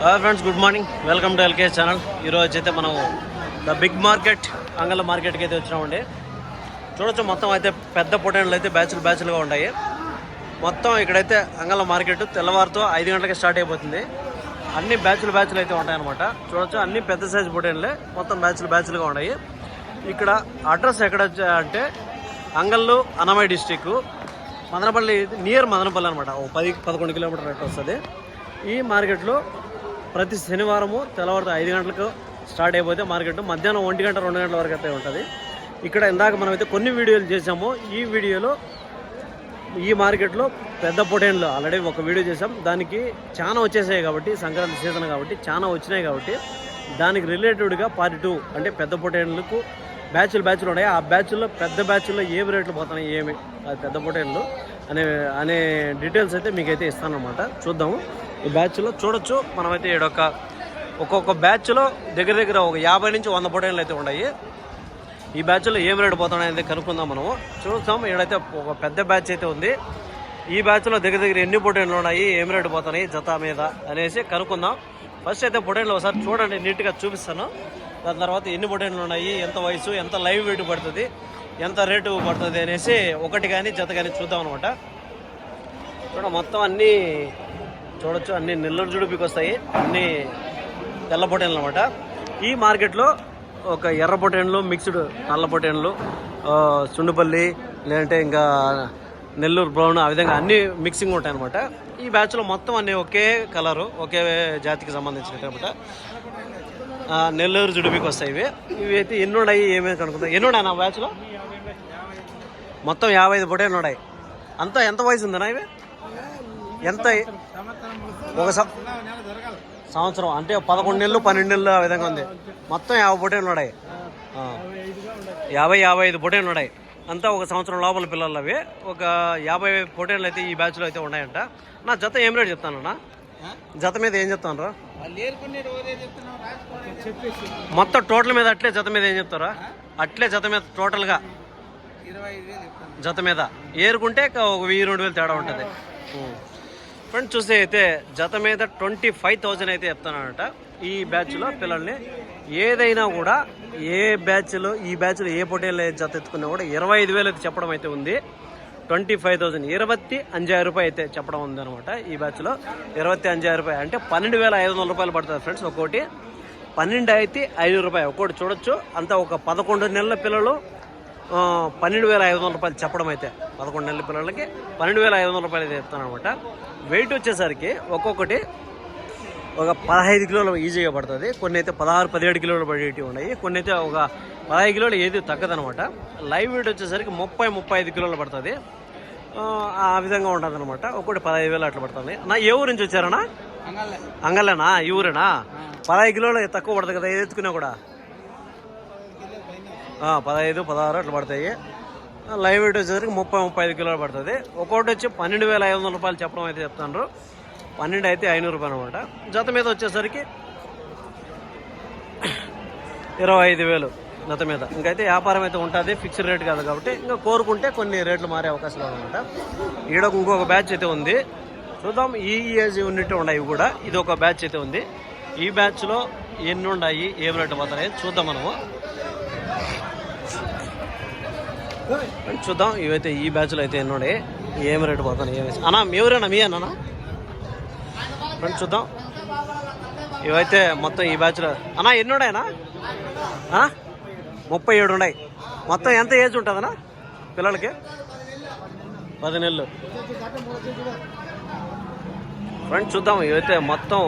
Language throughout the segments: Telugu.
Hello friends good morning welcome to L K channel ఈరోజు అయితే మనం ద బిగ్ మార్కెట్ అంగళ మార్కెట్కి అయితే వచ్చినామండి. చూడొచ్చు మొత్తం అయితే పెద్ద పొటేన్లు అయితే బ్యాచ్లు బ్యాచ్లుగా ఉన్నాయి. మొత్తం ఇక్కడైతే అంగళ మార్కెట్ తెల్లవారుతో ఐదు గంటలకి స్టార్ట్ అయిపోతుంది. అన్ని బ్యాచ్లు బ్యాచ్లు అయితే ఉంటాయన్నమాట. చూడొచ్చు అన్ని పెద్ద సైజు పొటేన్లే మొత్తం బ్యాచ్లు బ్యాచ్లుగా ఉన్నాయి. ఇక్కడ అడ్రస్ ఎక్కడ అంటే అంగళ్ళు అన్నమయ్య డిస్టిక్ మదనపల్లి నియర్ మదనపల్లి అనమాట ఓ పది పదకొండు కిలోమీటర్ అట్లా వస్తుంది. ఈ మార్కెట్లో ప్రతి శనివారము తెల్లవారుతో ఐదు గంటలకు స్టార్ట్ అయిపోతే మార్కెట్. మధ్యాహ్నం ఒంటి గంట రెండు గంటల వరకు అయితే ఉంటుంది. ఇక్కడ ఇందాక మనం అయితే కొన్ని వీడియోలు చేసాము ఈ వీడియోలో ఈ మార్కెట్లో పెద్ద పొటేన్లు ఆల్రెడీ ఒక వీడియో చేసాం దానికి చాలా వచ్చేసాయి కాబట్టి సంక్రాంతి సీజన్ కాబట్టి చాలా వచ్చినాయి కాబట్టి దానికి రిలేటెడ్గా పార్ట్ టూ అంటే పెద్ద పొటైన్లకు బ్యాచ్లు బ్యాచ్లు ఉన్నాయి. ఆ బ్యాచ్లో పెద్ద బ్యాచ్లో ఏమి రేట్లు పోతున్నాయి ఏమి అది పెద్ద పొటైన్లు అనే అనే డీటెయిల్స్ అయితే మీకైతే ఇస్తానమాట చూద్దాము. ఈ బ్యాచ్లో చూడొచ్చు. మనమైతే ఈడొక ఒక్కొక్క బ్యాచ్లో దగ్గర దగ్గర ఒక యాభై నుంచి వంద పొటైన్లు అయితే ఉన్నాయి. ఈ బ్యాచ్లో ఏం రేటు పోతున్నాయని కనుక్కుందాం మనము. చూస్తాం. ఈడైతే ఒక పెద్ద బ్యాచ్ అయితే ఉంది. ఈ బ్యాచ్లో దగ్గర దగ్గర ఎన్ని పొటైన్లు ఉన్నాయి ఏం రేటు పోతున్నాయి జత మీద అనేసి కనుక్కుందాం. ఫస్ట్ అయితే పొటైన్లు ఒకసారి చూడండి నీట్గా చూపిస్తాను. దాని తర్వాత ఎన్ని పొటైన్లు ఉన్నాయి ఎంత వయసు ఎంత లైవ్ వెయిట్ పడుతుంది ఎంత రేటు పడుతుంది అనేసి ఒకటి కానీ జత కానీ చూద్దాం అనమాట చూడ మొత్తం అన్నీ చూడొచ్చు అన్ని నెల్లూరు జుడుపుకి వస్తాయి. అన్ని తెల్ల పొటేన్లు అనమాట ఈ మార్కెట్లో ఒక ఎర్ర పొటేన్లు మిక్స్డ్ నల్ల పొటేన్లు సుండుపల్లి లేదంటే ఇంకా నెల్లూరు బ్రౌన్ ఆ విధంగా అన్ని మిక్సింగ్ ఉంటాయి అనమాట ఈ బ్యాచ్లో మొత్తం అన్ని ఒకే కలరు ఒకే జాతికి సంబంధించినవి అనమాట నెల్లూరు జుడుపుకి వస్తాయి ఇవి. ఇవి అయితే ఎన్ని ఏమేమి కనుక్కుందాం. ఎన్ని నా బ్యాచ్లో మొత్తం యాభై ఐదు పొటేన్లు ఉన్నాయి. అంతా ఎంత వయసు ఉందన్నా ఇవి? ఎంత ఒక సంవత్సరం అంటే పదకొండు నెలలు పన్నెండు నెలలు ఆ విధంగా ఉంది. మొత్తం యాభై పొటేన్లు ఉన్నాయి. యాభై యాభై ఐదు పొటేన్లు ఉన్నాయి. అంతా ఒక సంవత్సరం లోపల పిల్లలు అవి. ఒక యాభై పొటేన్లు అయితే ఈ బ్యాచ్లో అయితే ఉన్నాయంట. నా జత ఏం రేట్ చెప్తానన్నా జత మీద ఏం చెప్తాను రా? మొత్తం టోటల్ మీద అట్లే జత మీద ఏం చెప్తారా? అట్లే జత మీద టోటల్గా జత మీద. ఏరుకుంటే ఒక వెయ్యి రెండు వేలు తేడా ఉంటుంది. ఫ్రెండ్స్ చూస్తే అయితే జత మీద ట్వంటీ ఫైవ్ థౌజండ్ అయితే చెప్తానంట ఈ బ్యాచ్లో పిల్లల్ని ఏదైనా కూడా ఏ బ్యాచ్లో ఈ బ్యాచ్లో ఏ పొటేళ్ళు జత ఎత్తుకున్నా కూడా ఇరవై ఐదు వేలు అయితే చెప్పడం అయితే ఉంది. ట్వంటీ ఫైవ్ థౌసండ్ ఇరవై అంజాయి రూపాయి అయితే చెప్పడం ఉంది అనమాట ఈ బ్యాచ్లో ఇరవై అంజాయి రూపాయి అంటే పన్నెండు వేల ఐదు వందల రూపాయలు పడుతుంది ఫ్రెండ్స్ ఒక్కోటి. పన్నెండు అయితే ఐదు రూపాయలు. ఒక్కోటి చూడొచ్చు. అంతా ఒక పదకొండు నెలల పిల్లలు పన్నెండు వేల ఐదు వందల రూపాయలు చెప్పడం అయితే పదకొండు నెలల పిల్లలకి పన్నెండు వేల ఐదు వందల రూపాయలు అయితే చెప్తాను అనమాట వెయిట్ వచ్చేసరికి ఒక్కొక్కటి ఒక పదహైదు కిలోలు ఈజీగా పడుతుంది. కొన్ని అయితే పదహారు పదిహేడు కిలోలు పడేటివి ఉన్నాయి. కొన్ని అయితే ఒక పదహైదు కిలోలు ఏది తగ్గదనమాట. లైవ్ వెయిట్ వచ్చేసరికి ముప్పై ముప్పై ఐదు కిలోలు పడుతుంది. ఆ, విధంగా ఉంటుంది అనమాట ఒక్కొక్కటి పదహైదు వేలు అట్లా పడుతుంది. నా ఏ ఊరు నుంచి వచ్చారనా అంగల్లేనా ఈ ఊరేనా? పదహైదు కిలోలు తక్కువ పడుతుంది కదా ఏది ఎత్తుకున్నా కూడా? పదహైదు పదహారు అట్లా పడతాయి. లైవ్ వెయిట్ వచ్చేసరికి ముప్పై ముప్పై ఐదు కిలోలు పడుతుంది. ఒక్కొక్కటి వచ్చి పన్నెండు వేల ఐదు వందల రూపాయలు చెప్పడం అయితే చెప్తాను పన్నెండు అయితే ఐనూరు రూపాయలు అనమాట. జత మీద వచ్చేసరికి ఇరవై ఐదు వేలు జత మీద. ఇంకైతే వ్యాపారం అయితే ఉంటుంది ఫిక్స్డ్ రేట్ కాదు కాబట్టి ఇంకా కోరుకుంటే కొన్ని రేట్లు మారే అవకాశాలు అనమాట ఈడ ఇంకొక బ్యాచ్ అయితే ఉంది. చూద్దాం ఈ ఏజ్ యూనిట్ ఉన్నాయి కూడా ఇది ఒక బ్యాచ్ అయితే ఉంది. ఈ బ్యాచ్లో ఎన్ని ఉన్నాయి ఏం రేటు పోతున్నాయి చూద్దాం మనము. ఫ్రెండ్స్ చూద్దాం ఇవైతే ఈ బ్యాచ్లో అయితే ఎన్నోడే. ఏం రేటు పోతాను ఏమి అన్నా ఎవరైనా మీ అన్నా ఫ్రెండ్స్ చూద్దాం. ఇవైతే మొత్తం ఈ బ్యాచ్లో అన్నా ఎన్ని ముప్పై ఏడు ఉన్నాయి. మొత్తం ఎంత ఏజ్ ఉంటుందన్నా పిల్లలకి? పది నెలలు ఫ్రెండ్స్ చూద్దాం ఇవైతే మొత్తం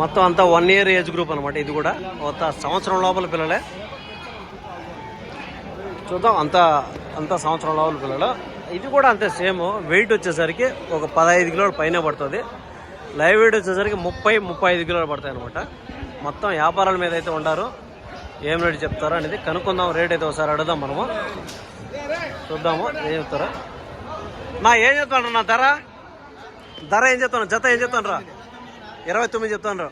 మొత్తం అంతా వన్ ఇయర్ ఏజ్ గ్రూప్ అనమాట ఇది కూడా. ఒక సంవత్సరం లోపల పిల్లలే. చూద్దాం అంత అంత సంవత్సరం లోపల పిల్లలు. ఇది కూడా అంతే సేమ్. వెయిట్ వచ్చేసరికి ఒక పదహైదు కిలోల పైన పడుతుంది. లైవ్ వెయిట్ వచ్చేసరికి ముప్పై ముప్పై ఐదు కిలోలు పడతాయి అనమాట మొత్తం వ్యాపారాల మీద అయితే ఉంటారు ఏం రేటు చెప్తారో అనేది కనుక్కుందాం. రేట్ అయితే ఒకసారి అడుగుదాం మనము. చూద్దాము. ఏం చెప్తారా. నా ఏం చెప్తాను నా ధర? ధర ఏం చెప్తాను? జత ఏం చెప్తాను రా? ఇరవై తొమ్మిది చెప్తాను రా.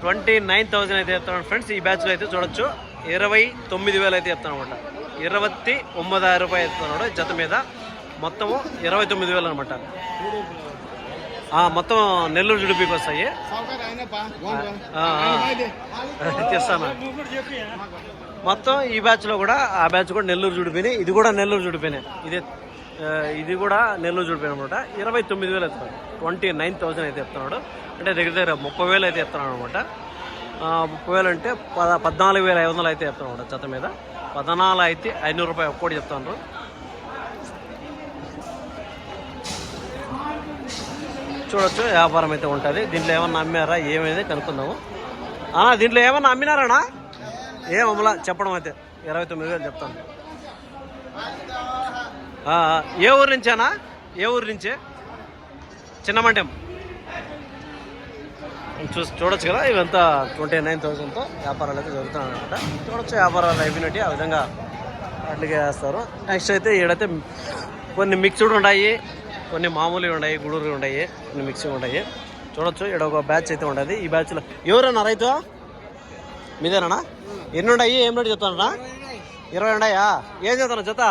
ట్వంటీ నైన్ థౌసండ్ అయితే చెప్తాను ఫ్రెండ్స్. ఈ బ్యాచ్లో అయితే చూడొచ్చు. ఇరవై తొమ్మిది వేలు అయితే చెప్తాను అనమాట. ఇరవై ఒమ్మిదాయిరం రూపాయలు ఇస్తున్నాడు జత మీద. మొత్తము ఇరవై తొమ్మిది వేలు అనమాట. మొత్తం నెల్లూరు జుడిపికి వస్తాయి. తెస్తాను మొత్తం ఈ బ్యాచ్లో కూడా ఆ బ్యాచ్ కూడా నెల్లూరు చూడిపోయినాయి ఇది కూడా నెల్లూరు చూడిపోయినాయి ఇది ఇది కూడా నెల్లూరు చూడిపోయిన అనమాట ఇరవై తొమ్మిది వేలు ఎత్తున్నాడు ట్వంటీ నైన్ థౌసండ్ అయితే ఎత్తున్నాడు అంటే దగ్గర దగ్గర ముప్పై వేలు అయితే ఎత్తున్నాడు అనమాట ముప్పై వేలు అంటే పద పద్నాలుగు వేల ఐదు వందలు అయితే ఎత్తున్నాడు జత మీద. పద్నాలుగు అయితే ఐనూరు రూపాయలు ఒక్కోటి చెప్తాను చూడొచ్చు వ్యాపారం అయితే ఉంటుంది. దీంట్లో ఏమన్నా అమ్మారా ఏమైంది కనుక్కుందాము. దీంట్లో ఏమన్నా అమ్మినారానా? ఏం అమ్మలా చెప్పడం అయితే. ఇరవై తొమ్మిది వేలు చెప్తాను. ఏ ఊరు నుంచేనా ఏ ఊరు నుంచే? చిన్నమండ్యం చూసి చూడొచ్చు కదా ఇవంతా ట్వంటీ నైన్ థౌసండ్తో వ్యాపారాలు అయితే జరుగుతున్నాయి అనమాట చూడొచ్చు వ్యాపారాలు అయిపోయినట్టు ఆ విధంగా అట్లుగా వేస్తారు నెక్స్ట్ అయితే ఈడైతే కొన్ని మిక్స్డ్ ఉన్నాయి కొన్ని మామూలుగా ఉన్నాయి గుడూరు ఉన్నాయి కొన్ని మిక్సింగ్ ఉన్నాయి చూడొచ్చు ఇక్కడ ఒక బ్యాచ్ అయితే ఉండదు. ఈ బ్యాచ్లో ఎవరన్నా రైతు? మీదేనా ఎన్ని ఉన్నాయి ఏం రేటు చెప్తానరా? ఇరవై ఉన్నాయా ఏం చెప్తాను జత?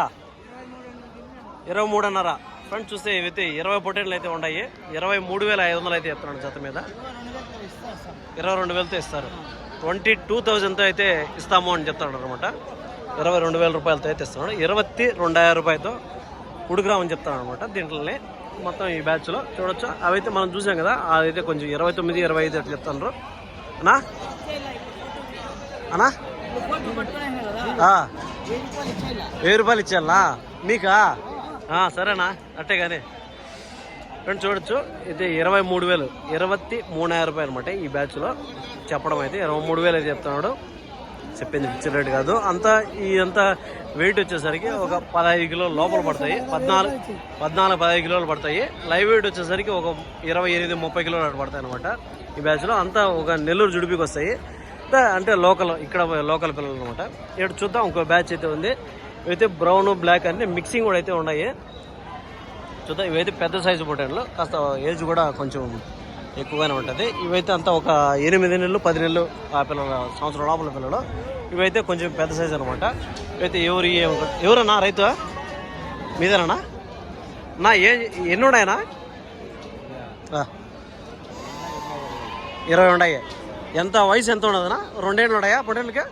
ఇరవై మూడున్నర. ఫ్రెండ్స్ చూస్తే ఇవైతే ఇరవై పొటేట్లు అయితే ఉన్నాయి ఇరవై మూడు వేల ఐదు వందలు అయితే చెప్తున్నాడు జత మీద. ఇరవై రెండు వేలతో ఇస్తారు. ట్వంటీ టూ థౌజండ్తో అయితే ఇస్తాము అని చెప్తాడు అనమాట ఇరవై రెండు వేల రూపాయలతో అయితే ఇస్తున్నాడు. ఇరవై రెండాయిరం రూపాయలతో ఉడుకురామని చెప్తాడు అనమాట దీంట్లోనే. మొత్తం ఈ బ్యాచ్లో చూడొచ్చు? అవైతే మనం చూసాం కదా అదైతే కొంచెం ఇరవై తొమ్మిది ఇరవై ఐదు అట్లా చెప్తాను అనా అనా వెయ్యి రూపాయలు ఇచ్చేయాలా మీకా సరేనా అట్టే కానీ ఫ్రెండ్స్ చూడొచ్చు. ఇది ఇరవై మూడు వేలు. ఇరవై మూడాయిరం రూపాయలు అనమాట ఈ బ్యాచ్లో. చెప్పడం అయితే ఇరవై మూడు వేలు అయితే చెప్తున్నాడు. చెప్పింది ఫిక్స్డ్ రేట్ కాదు. అంతా ఈ అంతా వెయిట్ వచ్చేసరికి ఒక పదహైదు కిలోలు లోపల పడతాయి. పద్నాలుగు పద్నాలుగు పదహైదు కిలోలు పడతాయి. లైవ్ వెయిట్ వచ్చేసరికి ఒక ఇరవై ఎనిమిది ముప్పై కిలోలు పడతాయి అనమాట ఈ బ్యాచ్లో. అంతా ఒక నెల్లూరు జుడిపికి వస్తాయి. అంతా అంటే లోకల్ ఇక్కడ లోకల్ పిల్లలు అనమాట ఇక్కడ చూద్దాం ఇంకో బ్యాచ్ అయితే ఉంది. ఇవైతే బ్రౌన్ బ్లాక్ అన్ని మిక్సింగ్ కూడా అయితే ఉన్నాయి. చూద్దాం ఇవైతే పెద్ద సైజు పొటాన్లు కాస్త ఏజ్ కూడా కొంచెం ఎక్కువగానే ఉంటుంది. ఇవైతే అంతా ఒక ఎనిమిది నెలలు పది నెలలు ఆ పిల్లల సంవత్సరం లోపల పిల్లలు. ఇవైతే కొంచెం పెద్ద సైజు అనమాట ఇవైతే ఎవరు ఎవరన్నా రైతు? మీదేనా? నా ఏ ఎన్నున్నాయనా ఆ. ఇరవై ఉన్నాయి ఎంత వయసు ఎంత ఉండదనా? రెండేళ్ళు ఉన్నాయా? పొటేళ్ళకి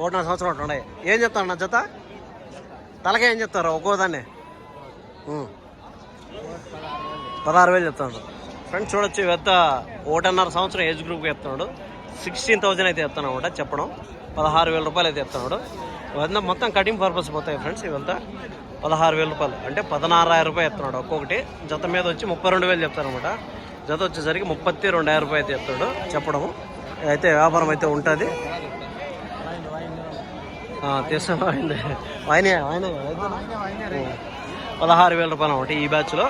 ఒకటిన్నర సంవత్సరం ఒకటి ఉన్నాయి. ఏం చెప్తాను నా జత? తలకే ఏం చెప్తారు? ఒక్కో దాన్ని. పదహారు వేలు చెప్తాడు. ఫ్రెండ్స్ చూడొచ్చు పెద్ద ఒకటిన్నర సంవత్సరం ఏజ్ గ్రూప్కి చెప్తున్నాడు. సిక్స్టీన్ థౌజండ్ అయితే చెప్తాను అనమాట చెప్పడం. పదహారు వేల రూపాయలు అయితే చెప్తున్నాడు. ఇవన్నీ మొత్తం కటింగ్ పర్పస్ పోతాయి ఫ్రెండ్స్ ఇవంతా పదహారు వేల రూపాయలు. అంటే పదనారాయిరం రూపాయలు చెప్తున్నాడు ఒక్కొక్కటి. జత మీద వచ్చి ముప్పై రెండు వేలు చెప్తారనమాట జత వచ్చేసరికి ముప్పత్తి రెండాయిరం రూపాయలు అయితే చెప్తాడు. చెప్పడము. అయితే వ్యాపారం అయితే ఉంటుంది. తీసాను ఆయన ఆయన పదహారు వేల రూపాయలు అనమాట ఈ బ్యాచ్లో.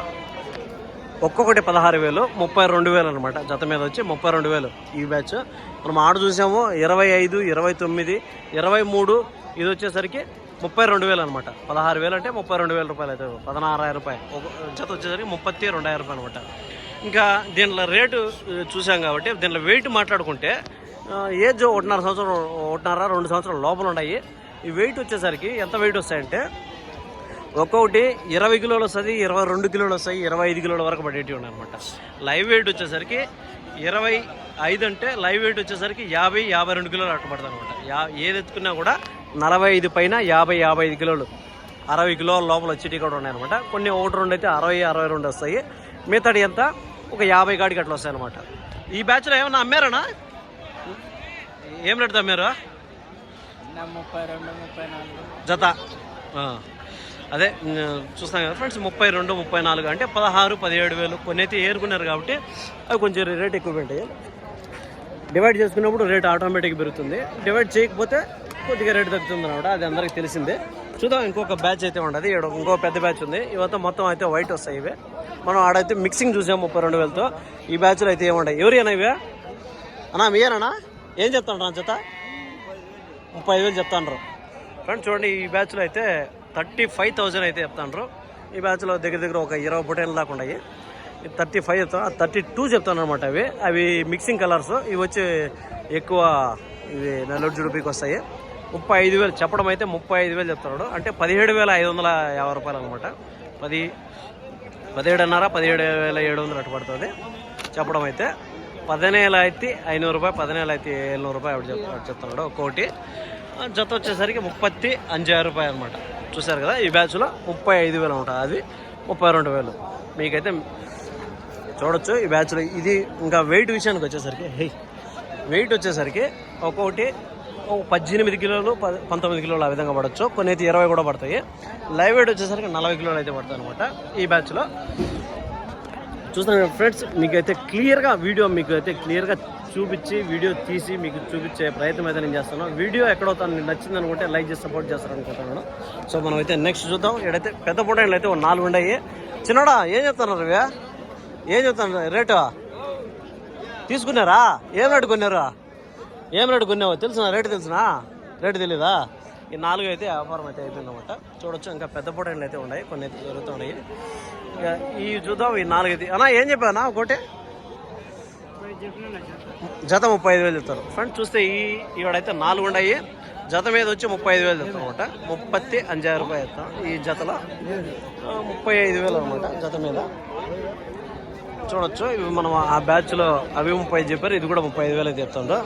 ఒక్కొక్కటి పదహారు వేలు ముప్పై రెండు వేలు అనమాట జత మీద వచ్చి ముప్పై రెండు వేలు ఈ బ్యాచ్. మనం ఆడ చూసాము ఇరవై ఐదు ఇరవై తొమ్మిది ఇరవై మూడు ఇది వచ్చేసరికి ముప్పై రెండు వేలు అనమాట పదహారు వేలు అంటే ముప్పై రెండు వేల రూపాయలు అవుతుంది పదనారాయిరం రూపాయలు. ఒక జత వచ్చేసరికి ముప్పత్తి రెండాయిరం రూపాయలు అనమాట ఇంకా దీంట్లో రేటు చూసాం కాబట్టి దీంట్లో వెయిట్ మాట్లాడుకుంటే ఏజ్ ఒకటిన్నర సంవత్సరం ఒకటిన్నర రెండు సంవత్సరాల లోపల ఉన్నాయి. ఈ వెయిట్ వచ్చేసరికి ఎంత వెయిట్ వస్తాయంటే ఒక్కొక్కటి ఇరవై కిలోలు వస్తుంది ఇరవై రెండు కిలోలు వస్తాయి ఇరవై ఐదు కిలోల వరకు పడేటివి ఉన్నాయి అనమాట లైవ్ వెయిట్ వచ్చేసరికి ఇరవై ఐదు అంటే లైవ్ వెయిట్ వచ్చేసరికి యాభై యాభై రెండు కిలోలు అట్ట పడుతుంది అనమాట యా ఏది ఎత్తుకున్నా కూడా నలభై ఐదు పైన యాభై యాభై ఐదు కిలోలు అరవై కిలోల లోపల వచ్చేటివి కూడా ఉన్నాయి అనమాట కొన్ని ఒకటి రెండు అయితే అరవై అరవై రెండు వస్తాయి. మిగతాడి ఎంత ఒక యాభై కాడికి అట్లా వస్తాయి అనమాట ఈ బ్యాచ్లో ఏమన్నా అమ్మారనా? ఏం రేటు అమ్మారు? ముప్పై రెండు ముప్పై నాలుగు. జత. అదే చూస్తాం కదా ఫ్రెండ్స్ ముప్పై రెండు ముప్పై నాలుగు అంటే పదహారు పదిహేడు వేలు. కొన్ని అయితే ఏరుకున్నారు కాబట్టి అవి కొంచెం రేట్ ఎక్కువ ఉంటాయి. డివైడ్ చేసుకున్నప్పుడు రేట్ ఆటోమేటిక్ పెరుగుతుంది. డివైడ్ చేయకపోతే కొద్దిగా రేట్ తగ్గుతుంది అనమాట అది అందరికీ తెలిసిందే. చూద్దాం ఇంకొక బ్యాచ్ అయితే ఉండదు ఇక్కడ ఇంకో పెద్ద బ్యాచ్ ఉంది. ఇవంతా మొత్తం అయితే వైట్ వస్తాయి ఇవే. మనం ఆడైతే మిక్సింగ్ చూసాం ముప్పై రెండు వేలతో. ఈ బ్యాచ్లో అయితే ఏముంటాయి ఎవరియనా ఇవే? అన్నా మీయేనా ఏం చెప్తాను జత ముప్పై ఐదు వేలు చెప్తాండ్రు. ఫ్రెండ్స్ చూడండి ఈ బ్యాచ్లో అయితే థర్టీ ఫైవ్ థౌజండ్ అయితే చెప్తాండ్రు. ఈ బ్యాచ్లో దగ్గర దగ్గర ఒక ఇరవై బుటైన్లు దాకా ఉన్నాయి థర్టీ ఫైవ్ థర్టీ టూ చెప్తాను అనమాట అవి. అవి మిక్సింగ్ కలర్స్ ఇవి వచ్చి ఎక్కువ ఇవి నెల్లూరు జుడిపికి వస్తాయి. ముప్పై ఐదు వేలు చెప్పడం అయితే ముప్పై ఐదు వేలు చెప్తున్నాడు. అంటే పదిహేడు వేల ఐదు వందల యాభై రూపాయలు అనమాట. పది పదిహేడున్నర పదిహేడు వేల ఏడు వందలు అటు పడుతుంది. చెప్పడం అయితే పదిహేను అయితే ఐనూరు రూపాయ పదిహేను అయితే ఏళ్ళనూరు రూపాయలు అటు చెప్- చెప్తున్నాడు ఒక్కోటి జత వచ్చేసరికి ముప్పత్తి అంజారు రూపాయలు అనమాట. చూసారు కదా ఈ బ్యాచ్లో ముప్పై ఐదు వేలు ఉంటుంది అది. ముప్పై రెండు వేలు. మీకైతే చూడొచ్చు ఈ బ్యాచ్లో ఇది ఇంకా వెయిట్ విషయానికి వచ్చేసరికి హే వెయిట్ వచ్చేసరికి ఒక్కొక్కటి పద్దెనిమిది కిలోలు పంతొమ్మిది కిలోలు ఆ విధంగా పడవచ్చు కొన్ని అయితే ఇరవై కూడా పడతాయి. లైవ్ వెయిట్ వచ్చేసరికి నలభై కిలోలు అయితే పడతాయి అనమాట ఈ బ్యాచ్లో చూస్తున్నాను ఫ్రెండ్స్ మీకైతే క్లియర్గా వీడియో మీకు అయితే క్లియర్గా చూపించి వీడియో తీసి మీకు చూపించే ప్రయత్నం అయితే నేను చేస్తాను వీడియో ఎక్కడో తను నచ్చింది అనుకుంటే లైక్ చేసి సపోర్ట్ చేస్తారు అనుకుంటున్నాను సో మనం అయితే నెక్స్ట్ చూద్దాం. ఇక్కడైతే పెద్ద పొటాయిలు అయితే ఒక నాలుగు ఉన్నాయి. చిన్నడా ఏం చెప్తున్నారు ఇవి ఏం చెప్తున్నారు రేటు? తీసుకున్నారా? ఏం రేటు కొన్నారా? ఏం రేటు కొన్నావో తెలుసునా? రేటు తెలుసునా? రేటు తెలీదా? ఈ నాలుగు అయితే వ్యాపారం అయితే అయిపోయిందన్నమాట చూడొచ్చు ఇంకా పెద్ద పొటాయిలు అయితే ఉన్నాయి కొన్ని అయితే జరుగుతున్నాయి ఇక ఈ చూద్దాం ఈ నాలుగు అయితే. అన్నా ఏం చెప్పానా ఒకటే? జత ముప్పై ఐదు వేలు చెప్తారు. ఫ్రెండ్ చూస్తే ఈ ఈవిడైతే నాలుగు ఉన్నాయి. జత మీద వచ్చి ముప్పై ఐదు వేలు చెప్తాం అనమాట ముప్పత్తి అంజారు రూపాయలు చెప్తాం. ఈ జతలో ముప్పై ఐదు వేలు అనమాట జత మీద. చూడొచ్చు. ఇవి మనం ఆ బ్యాచ్లో అవి ముప్పై చెప్పారు ఇది కూడా ముప్పై ఐదు వేలు చెప్తాడు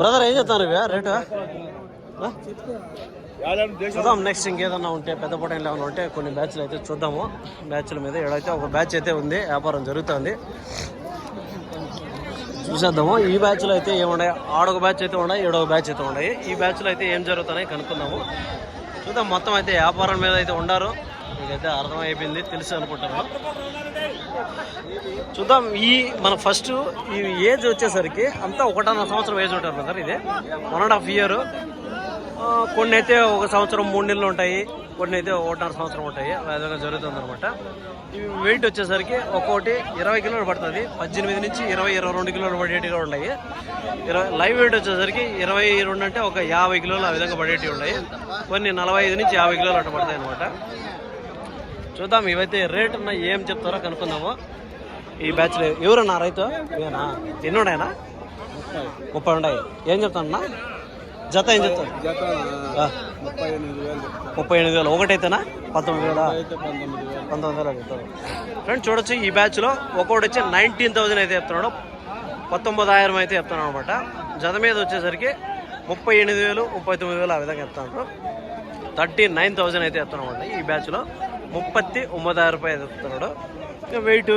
బ్రదర్ ఏం చెప్తాను ఇవి? రేటు? చూద్దాం నెక్స్ట్ ఇంకేదన్నా ఉంటే పెద్ద పొటైలు ఏమైనా ఉంటే కొన్ని బ్యాచ్లు అయితే చూద్దాము. బ్యాచ్ల మీద ఏడైతే ఒక బ్యాచ్ అయితే ఉంది వ్యాపారం జరుగుతుంది. చూసేద్దాము. ఈ బ్యాచ్లో అయితే ఏమున్నాయి? ఆడొక బ్యాచ్ అయితే ఉన్నాయి ఏడొక బ్యాచ్ అయితే ఉన్నాయి. ఈ బ్యాచ్లో అయితే ఏం జరుగుతున్నాయి కనుక్కుందాము. చూద్దాం మొత్తం అయితే వ్యాపారం మీద అయితే ఉండారు మీకైతే అర్థమైపోయింది తెలుసు అనుకుంటాను చూద్దాం ఈ మన ఫస్ట్ ఈ ఏజ్ వచ్చేసరికి అంతా ఒకటన్నర సంవత్సరం ఏజ్ ఉంటారు బ్రదర్ ఇది. వన్ అండ్ హాఫ్ ఇయర్ కొన్ని అయితే ఒక సంవత్సరం మూడు నెలలు ఉంటాయి కొన్ని అయితే ఒకటిన్నర సంవత్సరం ఉంటాయి. ఆ విధంగా జరుగుతుంది అనమాట ఇవి వెయిట్ వచ్చేసరికి ఒక్కోటి ఇరవై కిలోలు పడుతుంది పద్దెనిమిది నుంచి ఇరవై ఇరవై రెండు కిలోలు పడేటివి ఉన్నాయి. ఇరవై లైవ్ వెయిట్ వచ్చేసరికి ఇరవై రెండు అంటే ఒక యాభై కిలోలు ఆ విధంగా పడేటివి ఉన్నాయి. కొన్ని నలభై ఐదు నుంచి యాభై కిలోలు అట్లా పడతాయి అనమాట చూద్దాం ఇవైతే రేట్ ఉన్న ఏం చెప్తారో కనుక్కుందాము. ఈ బ్యాచ్లో ఎవరన్నా రైతు? ఇవేనా? ఎన్ని ఉన్నాయనా ముప్పై ఉన్నాయి. ఏం చెప్తానన్నా? జత ఏం చెప్తాను ముప్పై ఎనిమిది వేలు ఒకటైతేనా? పంతొమ్మిది వేల? పంతొమ్మిది వేలు. చెప్తారు. ఫ్రెండ్స్ చూడొచ్చు. ఈ బ్యాచ్లో ఒక్కొక్కటి వచ్చి నైన్టీన్ థౌసండ్ అయితే చెప్తున్నాడు. పంతొమ్మిదాయిరం అయితే చెప్తున్నాడు అనమాట జత మీద వచ్చేసరికి ముప్పై ఎనిమిది వేలు ముప్పై తొమ్మిది వేలు ఆ విధంగా చెప్తున్నారు థర్టీ నైన్ థౌసండ్ అయితే అనమాట ఈ బ్యాచ్లో ముప్పత్తి ఒంబదాయిరం రూపాయలు చెప్తున్నాడు ఇంకా వెయిట్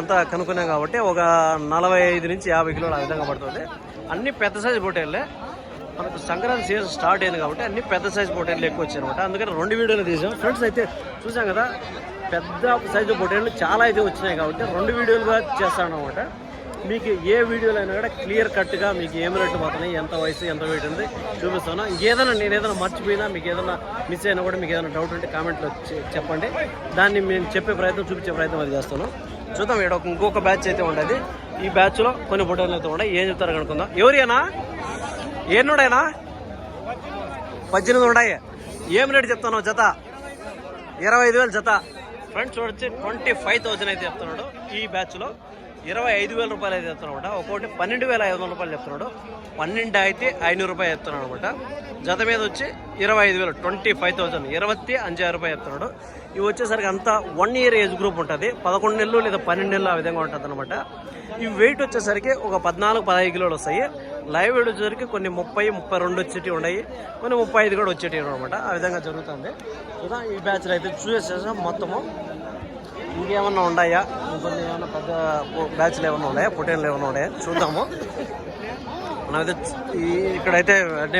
అంతా కనుక్కున్నాం కాబట్టి ఒక నలభై ఐదు నుంచి యాభై కిలోలు ఆ విధంగా పడుతుంది. అన్ని పెద్ద సైజు పొట్టేళ్ళే మనకు సంక్రాంతి సీజన్ స్టార్ట్ అయింది కాబట్టి అన్ని పెద్ద సైజు పొట్టేళ్ళు ఎక్కువ వచ్చాయి అనమాట అందుకని రెండు వీడియోలు తీసాం. ఫ్రెండ్స్ అయితే చూసాం కదా పెద్ద సైజు పొట్టేళ్ళు చాలా అయితే వచ్చినాయి కాబట్టి రెండు వీడియోలుగా చేస్తాను అనమాట మీకు ఏ వీడియోలో అయినా కూడా క్లియర్ కట్గా మీకు ఏం రేటు పోతున్నాయి ఎంత వయసు ఎంత వెయిట్ ఉంది చూపిస్తాను. ఏదైనా నేను ఏదైనా మర్చిపోయినా మీకు ఏదైనా మిస్ అయినా కూడా మీకు ఏదైనా డౌట్ ఉంటే కామెంట్లో చెప్పండి. దాన్ని మేము చెప్పే ప్రయత్నం చూపించే ప్రయత్నం అది చేస్తాను. చూద్దాం ఇక్కడ ఒక ఇంకొక బ్యాచ్ అయితే ఉండేది. ఈ బ్యాచ్లో కొన్ని ఫోటోలు అయితే ఉన్నాయి. ఏం చెప్తారో కనుక్కుందాం. ఎవరియనా? ఏనుడైనా? పద్దెనిమిది ఉన్నాయి. ఏం రేటు చెప్తాను జత? ఇరవై ఐదు వేలు జత. ఫ్రెండ్స్ చూడొచ్చి. ట్వంటీ ఫైవ్ థౌసండ్ అయితే చెప్తున్నాడు ఈ బ్యాచ్లో ఇరవై ఐదు వేల రూపాయలు అయితే చెప్తున్నాడు ఒక్కొక్కటి పన్నెండు వేల ఐదు వందల రూపాయలు చెప్తున్నాడు. పన్నెండు అయితే ఐనూరు రూపాయలు చెప్తున్నాడు అనమాట జత మీద వచ్చి ఇరవై ఐదు వేలు ట్వంటీ ఫైవ్ థౌసండ్ ఇరవై అంజారు రూపాయలు చెప్తున్నాడు. ఇవి వచ్చేసరికి అంతా వన్ ఇయర్ ఏజ్ గ్రూప్ ఉంటుంది. పదకొండు నెలలు లేదా పన్నెండు నెలలు ఆ విధంగా ఉంటుంది అనమాట ఈ వెయిట్ వచ్చేసరికి ఒక పద్నాలుగు పదహైదు కిలోలు వస్తాయి. లైవ్ వెయిట్ వచ్చేసరికి కొన్ని ముప్పై ముప్పై రెండు వచ్చేటివి ఉన్నాయి. కొన్ని ముప్పై ఐదు కూడా వచ్చేటివి అనమాట ఆ విధంగా జరుగుతుంది. ఈ బ్యాచ్లో అయితే చూసేసాం మొత్తము. ఇంకేమన్నా ఉన్నాయా ఇంకొన్ని ఏమన్నా పెద్ద బ్యాచ్లు ఏమన్నా ఉన్నాయా? పొటేన్లు ఏమన్నా ఉన్నాయా? చూద్దాము. మనమైతే ఇక్కడైతే అంటే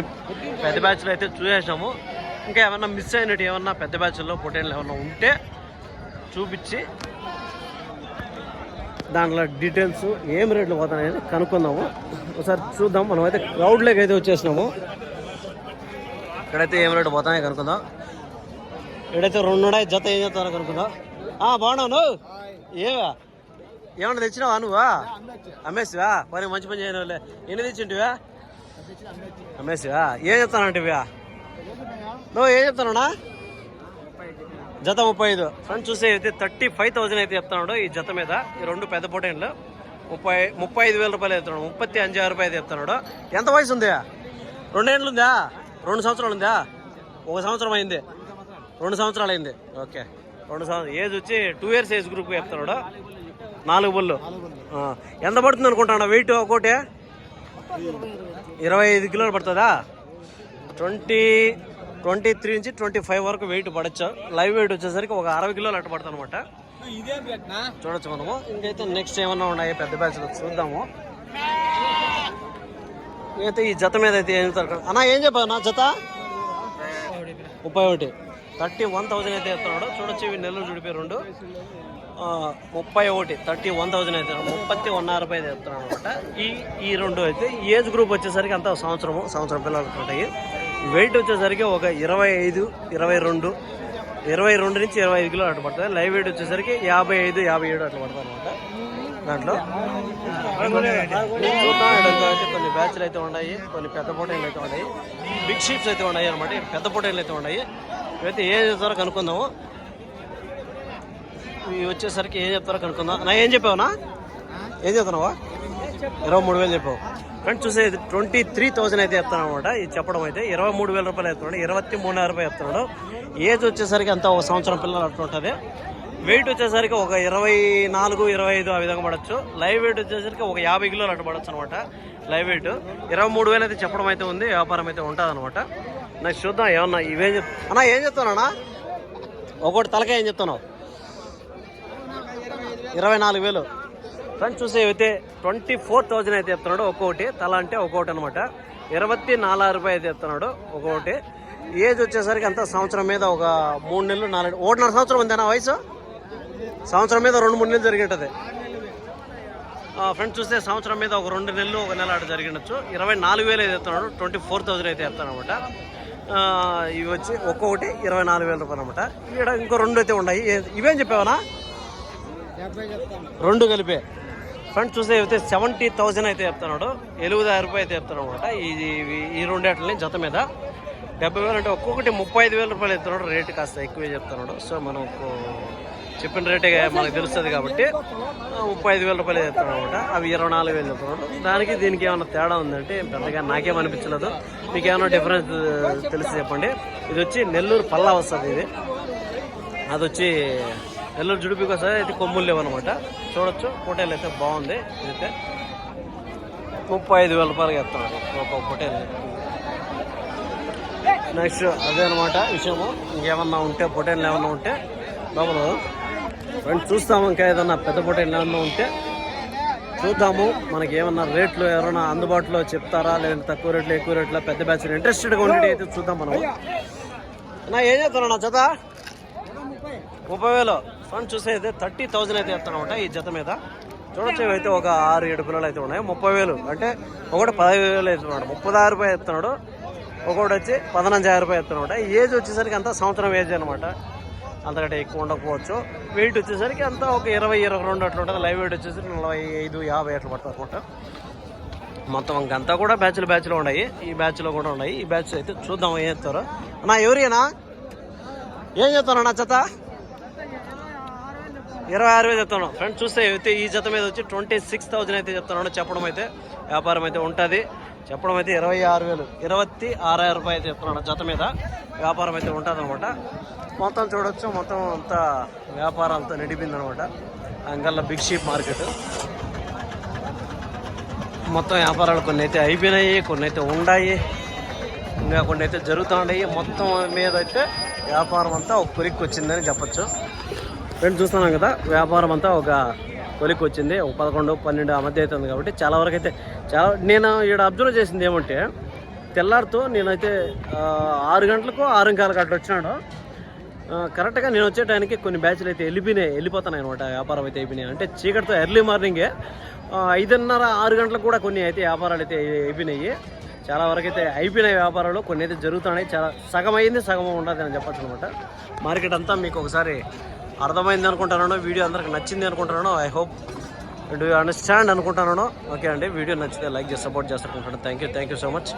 పెద్ద బ్యాచ్లు అయితే చూసేసాము. ఇంకా ఏమన్నా మిస్ అయినట్టు ఏమన్నా పెద్ద బ్యాచ్ల్లో పొటేన్లు ఏమన్నా ఉంటే చూపించి దాంట్లో డీటెయిల్స్ ఏం రేట్లు పోతున్నాయని కనుక్కుందాము. ఒకసారి చూద్దాం. మనం అయితే క్రౌడ్లోకి అయితే వచ్చేసినాము. ఇక్కడైతే ఏం రేటు పోతున్నాయో కనుక్కుందాం. ఇక్కడైతే రెండు జత ఏం చేస్తారో కనుక్కుందాం. బాగున్నావు నువ్వు? ఏవా ఏమన్నా తెచ్చినావా నువ్వా? అమ్మేసివా? పని మంచి పని చేయను ఎన్ని తెచ్చింటివా? అమ్మేసివా? ఏం చెప్తానంటివా? నువ్వు ఏం చెప్తానా జత ముప్పై ఐదు ఫ్రెండ్స్ చూసే అయితే థర్టీ ఫైవ్ థౌసండ్ అయితే చెప్తున్నాడు ఈ జత మీద. ఈ రెండు పెద్ద పొటైన్లు ముప్పై ముప్పై ఐదు వేల రూపాయలు చెప్తున్నాడు. ముప్పై అంజు రూపాయలు చెప్తున్నాడు. ఎంత వయసు ఉంది? రెండేళ్ళు ఉందా? రెండు సంవత్సరాలు ఉందా? ఒక సంవత్సరం అయింది. రెండు సంవత్సరాలు అయింది. ఓకే. రెండు సంవత్సరాలు. ఏజ్ వచ్చి టూ ఇయర్స్ ఏజ్ గ్రూప్ చెప్తున్నాడు నాలుగు బళ్ళు. ఎంత పడుతుంది అనుకుంటాను వెయిట్ ఒకటి ఇరవై ఐదు కిలోలు పడుతుందా? ట్వంటీ ట్వంటీ త్రీ నుంచి ట్వంటీ ఫైవ్ వరకు వెయిట్ పడచ్చు. లైవ్ వెయిట్ వచ్చేసరికి ఒక అరవై కిలోలు అట్ట పడుతుంది అనమాట చూడొచ్చు మనము. ఇంకైతే నెక్స్ట్ ఏమన్నా ఉన్నాయి పెద్ద బ్యాచ్ చూద్దాము. అయితే ఈ జత మీద అయితే ఏం చెప్తారు? అన్న ఏం చెప్పావు? నా జత? ముప్పై ఒకటి. థర్టీ వన్ థౌజండ్ అయితే చెప్తున్నాడు చూడొచ్చు ఇవి నెల్లూరు చూడిపోయి రెండు. ముప్పై ఒకటి థర్టీ వన్ థౌజండ్ అయితే ముప్పత్తి వన్ రూపాయ అయితే చెప్తున్నాడు అనమాట. ఈ ఈ రెండు అయితే ఏజ్ గ్రూప్ వచ్చేసరికి అంతా సంవత్సరము సంవత్సరం పిల్లలు ఉంటాయి. వెయిట్ వచ్చేసరికి ఒక ఇరవై ఐదు ఇరవై రెండు ఇరవై రెండు నుంచి ఇరవై ఐదు కిలో అట్లా పడుతుంది. లైవ్ వెయిట్ వచ్చేసరికి యాభై ఐదు యాభై ఏడు అట్లా పడుతుంది అనమాట దాంట్లో. కొన్ని బ్యాచ్లు అయితే ఉన్నాయి కొన్ని పెద్ద పోటీలు అయితే ఉన్నాయి. బిగ్ షీప్స్ అయితే ఉన్నాయి అనమాట. పెద్ద పోటీలు అయితే ఉన్నాయి. ఇవైతే ఏం చెప్తారో కనుక్కుందాము. ఇవి వచ్చేసరికి ఏం చెప్తారో కనుక్కుందాం. నా ఏం చెప్పావునా ఏం చెప్తున్నావా? ఇరవై మూడు వేలు చెప్పావు. ఫ్రెండ్స్ చూసే ట్వంటీ త్రీ థౌసండ్ అయితే చెప్తాను అనమాట ఇది చెప్పడం అయితే ఇరవై మూడు వేల రూపాయలు చెప్తున్నాడు. ఇరవై మూడున్నర రూపాయలు చెప్తున్నాడు. ఏజ్ వచ్చేసరికి అంత ఒక సంవత్సరం పిల్లలు అట్లుంటుంది వెయిట్ వచ్చేసరికి ఒక ఇరవై నాలుగు ఇరవై ఐదు ఆ విధంగా పడచ్చు. లైవ్ వెయిట్ వచ్చేసరికి ఒక యాభై కిలోలు అటు పడచ్చు అనమాట లైవ్ వెయిట్ ఇరవై మూడు వేలు అయితే చెప్పడం అయితే ఉంది వ్యాపారం అయితే ఉంటుంది అనమాట నాకు చూద్దాం ఏమన్నా ఇవేం చెప్ అన్నా ఏం చెప్తానా ఒకటి తలకాయ ఏం చెప్తున్నావు? ఇరవై నాలుగు వేలు. ఫ్రెండ్స్ చూసే అయితే ట్వంటీ ఫోర్ థౌజండ్ అయితే చెప్తున్నాడు ఒక్కొక్కటి తల అంటే ఒక్కొక్కటి అనమాట ఇరవై నాలుగు రూపాయలు అయితే చెప్తున్నాడు ఒక్కొక్కటి ఏజ్ వచ్చేసరికి అంత సంవత్సరం మీద ఒక మూడు నెలలు నాలుగు ఒకటిన్నర సంవత్సరం ఉందేనా వయసు? సంవత్సరం మీద రెండు మూడు నెలలు జరిగి ఉంటుంది ఫ్రెండ్స్ చూస్తే సంవత్సరం మీద ఒక రెండు నెలలు ఒక నెల అటు జరిగినచ్చు ఇరవై నాలుగు వేలు అయితే చెప్తున్నాడు ట్వంటీ ఫోర్ థౌజండ్ అయితే చెప్తాను అనమాట ఇవి వచ్చి ఒక్కొక్కటి ఇరవై నాలుగు వేల రూపాయలు అనమాట ఇక్కడ ఇంకో రెండు అయితే ఉన్నాయి. ఇవేం చెప్పావనా? రెండు కలిపే. ఫ్రెండ్స్ చూస్తే అయితే సెవెంటీ థౌజండ్ అయితే చెప్తున్నాడు. ఎనిమిది రూపాయలు అయితే చెప్తున్నాడు అనమాట ఇది ఈ రెండేట్లని జత మీద. డెబ్బై వేలు అంటే ఒక్కొక్కటి ముప్పై ఐదు వేల రూపాయలు చెప్తున్నాడు. రేటు కాస్త ఎక్కువే చెప్తున్నాడు. సో మనకు చెప్పిన రేటే మనకు తెలుస్తుంది కాబట్టి ముప్పై ఐదు వేల రూపాయలు చెప్తున్నాడు అనమాట అవి ఇరవై నాలుగు వేలు చెప్తున్నాడు. దానికి దీనికి ఏమైనా తేడా ఉందంటే పెద్దగా నాకేం అనిపించలేదు. మీకు ఏమైనా డిఫరెన్స్ తెలిసి చెప్పండి. ఇది వచ్చి నెల్లూరు పల్లా వస్తుంది ఇది. అది వచ్చి నెల్లూరు జుడిపికి వస్తుంది అయితే కొమ్ములు లేవన్నమాట. చూడొచ్చు హోటల్ అయితే బాగుంది. అయితే ముప్పై ఐదు వేల రూపాయలు చెప్తున్నాడు ఒక హోటల్. నెక్స్ట్ అదే అనమాట విషయము. ఇంకేమన్నా ఉంటే పొటైన్లు ఏమన్నా ఉంటే లోపల ఫ్రెండ్స్ చూస్తాము ఇంకా ఏదన్నా పెద్ద పూట ఏమన్నా ఉంటే చూద్దాము. మనకి ఏమన్నా రేట్లు ఎవరైనా అందుబాటులో చెప్తారా? లేదంటే తక్కువ రేట్లు ఎక్కువ రేట్లు పెద్ద బ్యాచ్ ఇంట్రెస్టెడ్గా ఉండి అయితే చూద్దాం మనం నా ఏం చెప్తాను నా జత? ముప్పై వేలు. ఫ్రెండ్ చూసే అయితే థర్టీ థౌజండ్ అయితే చెప్తానమాట ఈ జత మీద. చూడొచ్చు అయితే ఒక ఆరు ఏడు పిల్లలు అయితే ఉన్నాయి. ముప్పై వేలు. అంటే ఒకటి పదహైదు వేలు అవుతున్నాడు ముప్పై ఆరు రూపాయలు ఎత్తున్నాడు ఒకటి వచ్చి పదనంజాయి రూపాయలు చెప్తున్నాడు. ఏజ్ వచ్చేసరికి అంతా సంవత్సరం ఏజ్ అనమాట అంతకంటే ఎక్కువ ఉండకపోవచ్చు. వెయిట్ వచ్చేసరికి అంతా ఒక ఇరవై ఇరవై రెండు అట్లా ఉంటుంది. లైవ్ వెయిట్ వచ్చేసరికి నలభై ఐదు యాభై అట్లా పడుతుంది అనమాట. మొత్తం ఇంకంతా కూడా బ్యాచ్లు బ్యాచ్లు ఉన్నాయి. ఈ బ్యాచ్లో కూడా ఉన్నాయి. ఈ బ్యాచ్ అయితే చూద్దాం ఏం చెప్తారో నా ఎవరినా? ఏం చెప్తాను నా జత? ఇరవై ఆరు వేలు చెప్తాను. ఫ్రెండ్స్ చూస్తే అయితే ఈ జత మీద వచ్చి ట్వంటీ సిక్స్ థౌజండ్ అయితే చెప్తున్నాడు చెప్పడం అయితే వ్యాపారం అయితే ఉంటుంది. చెప్పడం అయితే ఇరవై ఆరు వేలు. ఇరవై ఆరు రూపాయలు అయితే చెప్తున్నాడు జత మీద. వ్యాపారం అయితే ఉంటుందన్నమాట. మొత్తం చూడొచ్చు మొత్తం అంతా వ్యాపారాలతో నిండిపోయింది అనమాట అంగల్లో బిగ్ షీప్ మార్కెట్. మొత్తం వ్యాపారాలు కొన్ని అయితే అయిపోయినాయి కొన్ని అయితే ఉన్నాయి ఇంకా కొన్ని అయితే జరుగుతున్నాయి మొత్తం మీద అయితే వ్యాపారం అంతా ఒక కొలిక్కి వచ్చిందని చెప్పొచ్చు. ఫ్రెండ్ చూస్తున్నాం కదా వ్యాపారం అంతా ఒక కొలిక్కి వచ్చింది ఒక పదకొండు పన్నెండు ఆ మధ్య అవుతుంది కాబట్టి చాలా వరకు అయితే చాలా నేను ఇక్కడ అబ్జర్వ్ చేసింది ఏమంటే తెల్లారితో నేనైతే ఆరు గంటలకు ఆరు కాలకు అట్లా వచ్చినాడు. కరెక్ట్గా నేను వచ్చే టైంకి కొన్ని బ్యాచ్లు అయితే వెళ్ళిపోయినాయి వెళ్ళిపోతున్నాయి అనమాట వ్యాపారం అయితే అయిపోయినాయి. అంటే చీకటితో ఎర్లీ మార్నింగే ఐదున్నర ఆరు గంటలకు కూడా కొన్ని అయితే వ్యాపారాలు అయితే అయిపోయినాయి. చాలా వరకు అయితే అయిపోయినాయి వ్యాపారాలు. కొన్ని అయితే జరుగుతున్నాయి. చాలా సగం అయింది సగం ఉండదు అని చెప్పచ్చు అనమాట మార్కెట్ అంతా మీకు ఒకసారి అర్థమైంది అనుకుంటున్నాను వీడియో అందరికి నచ్చింది అనుకుంటున్నాను ఐ హోప్ డూ అండర్స్టాండ్ అనుకుంటున్నాను ఓకే అండి వీడియో నచ్చితే లైక్ చేసి సపోర్ట్ చేస్తాను thank you thank you so much